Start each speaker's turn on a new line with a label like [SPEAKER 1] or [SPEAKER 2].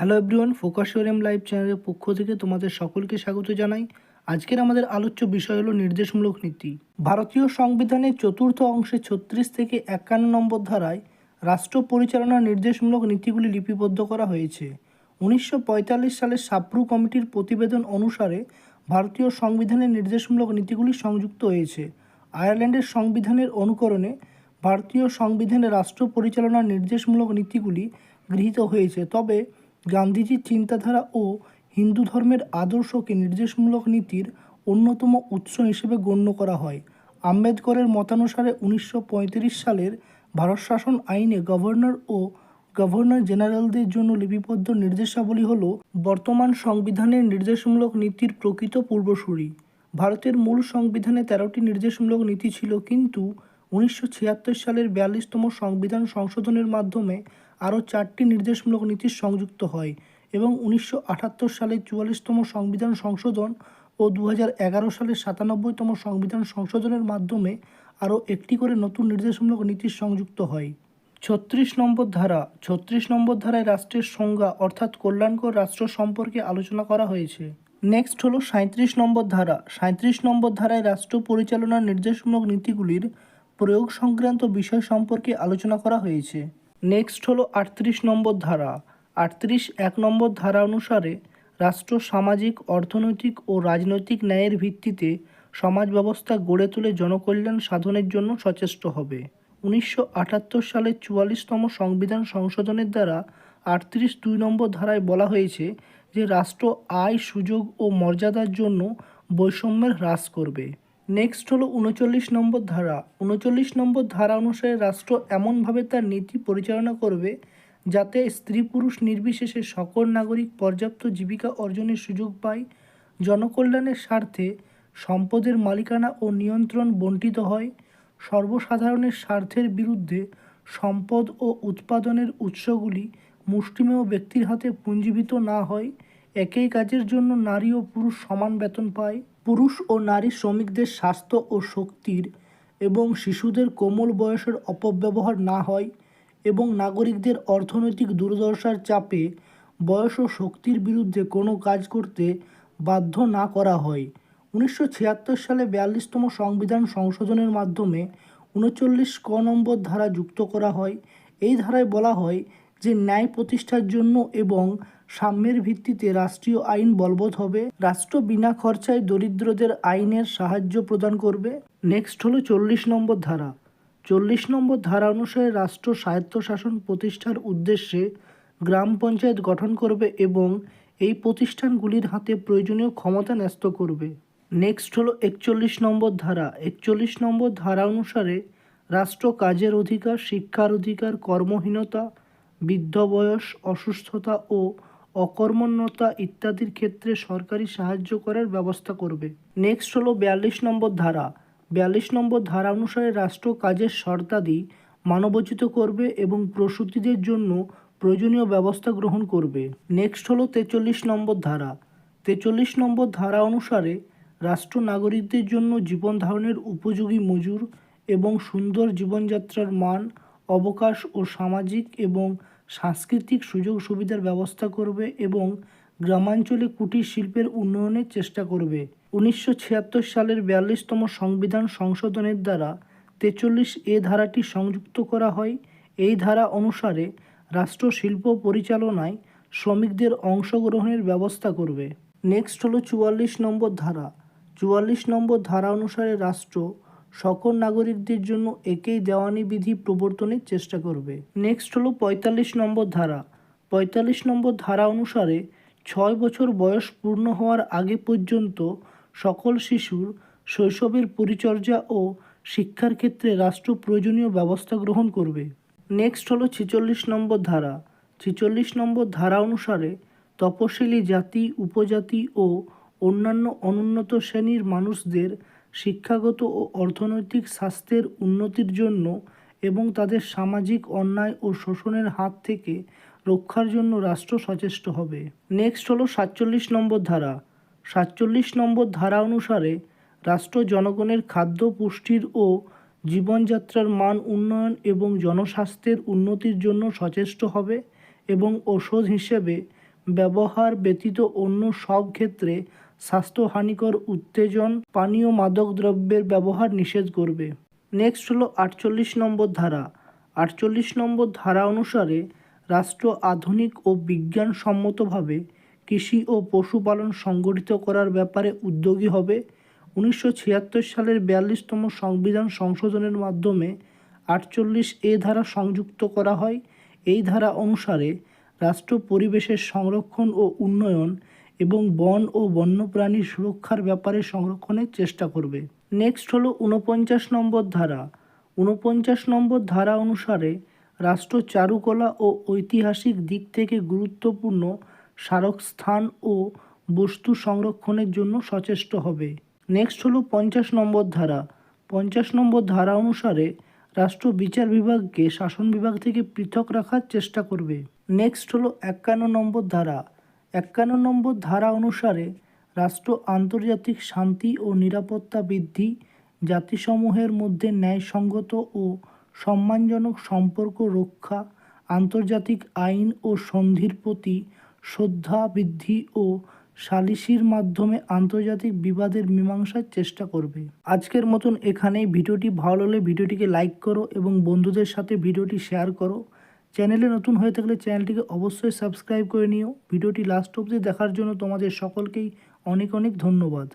[SPEAKER 1] Hello everyone focus M live চ্যানেলের পক্ষ থেকে তোমাদের সকলকে স্বাগত জানাই। আজকের আমাদের আলোচ্য বিষয় হলো নির্দেশমূলক নীতি। ভারতীয় সংবিধানের চতুর্থ অংশে ছত্রিশ থেকে একান্ন নম্বর ধারায় রাষ্ট্র পরিচালনার নির্দেশমূলক নীতিগুলি লিপিবদ্ধ করা হয়েছে। উনিশশো পঁয়তাল্লিশ সালের সাপ্রু কমিটির প্রতিবেদন অনুসারে ভারতীয় সংবিধানের নির্দেশমূলক নীতিগুলি সংযুক্ত হয়েছে। আয়ারল্যান্ডের সংবিধানের অনুকরণে ভারতীয় সংবিধানে রাষ্ট্র পরিচালনার নির্দেশমূলক নীতিগুলি গৃহীত হয়েছে। তবে গান্ধীজির চিন্তাধারা ও হিন্দু ধর্মের আদর্শকে নির্দেশমূলক নীতির অন্যতম উৎস হিসেবে গণ্য করা হয়। আম্বেদকরের মতানুসারে উনিশশো পঁয়ত্রিশ সালের ভারত শাসন আইনে গভর্নর ও গভর্নর জেনারেলদের জন্য লিপিবদ্ধ নির্দেশাবলী হল বর্তমান সংবিধানের নির্দেশমূলক নীতির প্রকৃত পূর্বসূরি। ভারতের মূল সংবিধানে তেরোটি নির্দেশমূলক নীতি ছিল, কিন্তু উনিশশো ছিয়াত্তর সালের বিয়াল্লিশতম সংবিধান সংশোধনের মাধ্যমে আরও চারটি নির্দেশমূলক নীতি সংযুক্ত হয় এবং উনিশশো সালের চুয়াল্লিশতম সংবিধান সংশোধন ও দু সালের সাতানব্বইতম সংবিধান সংশোধনের মাধ্যমে আরও একটি করে নতুন নির্দেশমূলক নীতি সংযুক্ত হয়। ছত্রিশ নম্বর ধারা, ছত্রিশ নম্বর ধারায় রাষ্ট্রের সংজ্ঞা অর্থাৎ কল্যাণকর রাষ্ট্র সম্পর্কে আলোচনা করা হয়েছে। নেক্সট হলো সাঁত্রিশ নম্বর ধারা সাঁত্রিশ নম্বর ধারায় রাষ্ট্র পরিচালনার নির্দেশমূলক নীতিগুলির প্রয়োগ সংক্রান্ত বিষয় সম্পর্কে আলোচনা করা হয়েছে। নেক্সট হলো আটত্রিশ নম্বর ধারা। আটত্রিশ এক নম্বর ধারা অনুসারে রাষ্ট্র সামাজিক, অর্থনৈতিক ও রাজনৈতিক ন্যায়ের ভিত্তিতে সমাজ ব্যবস্থা গড়ে তুলে জনকল্যাণ সাধনের জন্য সচেষ্ট হবে। উনিশশো আটাত্তর সালের চুয়াল্লিশতম সংবিধান সংশোধনের দ্বারা আটত্রিশ দুই নম্বর ধারায় বলা হয়েছে যে রাষ্ট্র আয়, সুযোগ ও মর্যাদার জন্য বৈষম্যের হ্রাস করবে। নেক্সট হলো উনচল্লিশ নম্বর ধারা। উনচল্লিশ নম্বর ধারা অনুসারে রাষ্ট্র এমনভাবে তার নীতি পরিচালনা করবে যাতে স্ত্রী পুরুষ নির্বিশেষে সকল নাগরিক পর্যাপ্ত জীবিকা অর্জনের সুযোগ পায়, জনকল্যাণের স্বার্থে সম্পদের মালিকানা ও নিয়ন্ত্রণ বণ্টিত হয়, সর্বসাধারণের স্বার্থের বিরুদ্ধে সম্পদ ও উৎপাদনের উৎসগুলি মুষ্টিমেয় ব্যক্তির হাতে পুঞ্জীভূত না হয়, একই কাজের জন্য নারী ও পুরুষ সমান বেতন পায়। পুরুষ ও নারী শ্রমিকদের স্বাস্থ্য ও শক্তির এবং শিশুদের কোমল বয়সের অপব্যবহার না হয় এবং নাগরিকদের অর্থনৈতিক দুর্দশার চাপে বয়স ও শক্তির বিরুদ্ধে কোনো কাজ করতে বাধ্য না করা হয়। উনিশশো ছিয়াত্তর সালে বিয়াল্লিশতম সংবিধান সংশোধনের মাধ্যমে উনচল্লিশ ক নম্বর ধারা যুক্ত করা হয়। এই ধারায় বলা হয় যে ন্যায় প্রতিষ্ঠার জন্য এবং সাম্যের ভিত্তিতে রাষ্ট্রীয় আইন বলবৎ হবে। রাষ্ট্র বিনা খরচায় দরিদ্রদের আইনের সাহায্য প্রদান করবে। নেক্সট হলো চল্লিশ নম্বর ধারা। চল্লিশ নম্বর ধারা অনুসারে রাষ্ট্র স্বায়ত্তশাসন প্রতিষ্ঠার উদ্দেশ্যে গ্রাম পঞ্চায়েত গঠন করবে এবং এই প্রতিষ্ঠানগুলির হাতে প্রয়োজনীয় ক্ষমতা ন্যস্ত করবে। নেক্সট হলো একচল্লিশ নম্বর ধারা। একচল্লিশ নম্বর ধারা অনুসারে রাষ্ট্র কাজের অধিকার, শিক্ষার অধিকার, কর্মহীনতা, বৃদ্ধ বয়স, অসুস্থতা ও অকর্মণ্যতা ইত্যাদির ক্ষেত্রে সরকারি সাহায্য করার ব্যবস্থা করবে। নেক্সট হলো বিয়াল্লিশ নম্বর ধারা। বিয়াল্লিশ নম্বর ধারা অনুসারে রাষ্ট্র কাজের শর্তাদি মানবোচিত করবে এবং প্রসূতিদের জন্য প্রয়োজনীয় ব্যবস্থা গ্রহণ করবে। নেক্সট হলো তেচল্লিশ নম্বর ধারা। তেচল্লিশ নম্বর ধারা অনুসারে রাষ্ট্র নাগরিকদের জন্য জীবন ধারণের উপযোগী মজুর এবং সুন্দর জীবনযাত্রার মান, অবকাশ ও সামাজিক এবং সাংস্কৃতিক সুযোগ সুবিধার ব্যবস্থা করবে এবং গ্রামাঞ্চলে কুটির শিল্পের উন্নয়নের চেষ্টা করবে। উনিশশো ছিয়াত্তর সালের বিয়াল্লিশতম সংবিধান সংশোধনের দ্বারা তেচল্লিশ এ ধারাটি সংযুক্ত করা হয়। এই ধারা অনুসারে রাষ্ট্র শিল্প পরিচালনায় শ্রমিকদের অংশগ্রহণের ব্যবস্থা করবে। নেক্সট হলো চুয়াল্লিশ নম্বর ধারা। চুয়াল্লিশ নম্বর ধারা অনুসারে রাষ্ট্র সকল নাগরিকদের জন্য একই দেওয়ানি বিধি প্রবর্তনের চেষ্টা করবে। নেক্সট হলো পঁয়তাল্লিশ নম্বর ধারা। পঁয়তাল্লিশ নম্বর ধারা অনুসারে ছয় বছর বয়স পূর্ণ হওয়ার আগে পর্যন্ত সকল শিশুর শৈশবের পরিচর্যা ও শিক্ষার ক্ষেত্রে রাষ্ট্র প্রয়োজনীয় ব্যবস্থা গ্রহণ করবে। নেক্সট হলো ছেচল্লিশ নম্বর ধারা। ছেচল্লিশ নম্বর ধারা অনুসারে তপশিলি জাতি, উপজাতি ও অন্যান্য অনুন্নত শ্রেণির মানুষদের শিক্ষাগত ও অর্থনৈতিক স্বাস্থ্যের উন্নতির জন্য এবং তাদের সামাজিক অন্যায় ও শোষণের হাত থেকে রক্ষার জন্য রাষ্ট্র সচেষ্ট হবে। নেক্সট হলো সাতচল্লিশ নম্বর ধারা। সাতচল্লিশ নম্বর ধারা অনুসারে রাষ্ট্র জনগণের খাদ্য, পুষ্টির ও জীবনযাত্রার মান উন্নয়ন এবং জনস্বাস্থ্যের উন্নতির জন্য সচেষ্ট হবে এবং ওষুধ হিসেবে ব্যবহার ব্যতীত অন্য সব ক্ষেত্রে স্বাস্থ্যহানিকর উত্তেজন পানীয় মাদক দ্রব্যের ব্যবহার নিষেধ করবে। নেক্সট হলো আটচল্লিশ নম্বর ধারা। আটচল্লিশ নম্বর ধারা অনুসারে রাষ্ট্র আধুনিক ও বিজ্ঞানসম্মতভাবে কৃষি ও পশুপালন সংগঠিত করার ব্যাপারে উদ্যোগী হবে। উনিশশো ছিয়াত্তর সালের বিয়াল্লিশতম সংবিধান সংশোধনের মাধ্যমে আটচল্লিশ এ ধারা সংযুক্ত করা হয়। এই ধারা অনুসারে রাষ্ট্র পরিবেশের সংরক্ষণ ও উন্নয়ন এবং বন ও বন্যপ্রাণী সুরক্ষার ব্যাপারে সংরক্ষণের চেষ্টা করবে। নেক্সট হলো উনপঞ্চাশ নম্বর ধারা। উনপঞ্চাশ নম্বর ধারা অনুসারে রাষ্ট্র চারুকলা ও ঐতিহাসিক দিক থেকে গুরুত্বপূর্ণ স্মারক স্থান ও বস্তু সংরক্ষণের জন্য সচেষ্ট হবে। নেক্সট হলো পঞ্চাশ নম্বর ধারা। পঞ্চাশ নম্বর ধারা অনুসারে রাষ্ট্র বিচার বিভাগকে শাসন বিভাগ থেকে পৃথক রাখার চেষ্টা করবে। নেক্সট হলো একান্ন নম্বর ধারা। একান্ন নম্বর ধারা অনুসারে রাষ্ট্র আন্তর্জাতিক শান্তি ও নিরাপত্তা বৃদ্ধি জাতিসমূহের মধ্যে ন্যায়সঙ্গত ও সম্মানজনক সম্পর্ক রক্ষা, আন্তর্জাতিক আইন ও সন্ধির প্রতি শ্রদ্ধা বৃদ্ধি ও সালিসির মাধ্যমে আন্তর্জাতিক বিবাদের মীমাংসার চেষ্টা করবে। আজকের মতন এখানেই। ভিডিওটি ভালো হলে ভিডিওটিকে লাইক করো এবং বন্ধুদের সাথে ভিডিওটি শেয়ার করো। চ্যানেলে নতুন হয়ে থাকলে চ্যানেলটিকে অবশ্যই সাবস্ক্রাইব করে নিও। ভিডিওটি লাস্ট অবধি দেখার জন্য তোমাদের সকলকেই অনেক অনেক ধন্যবাদ।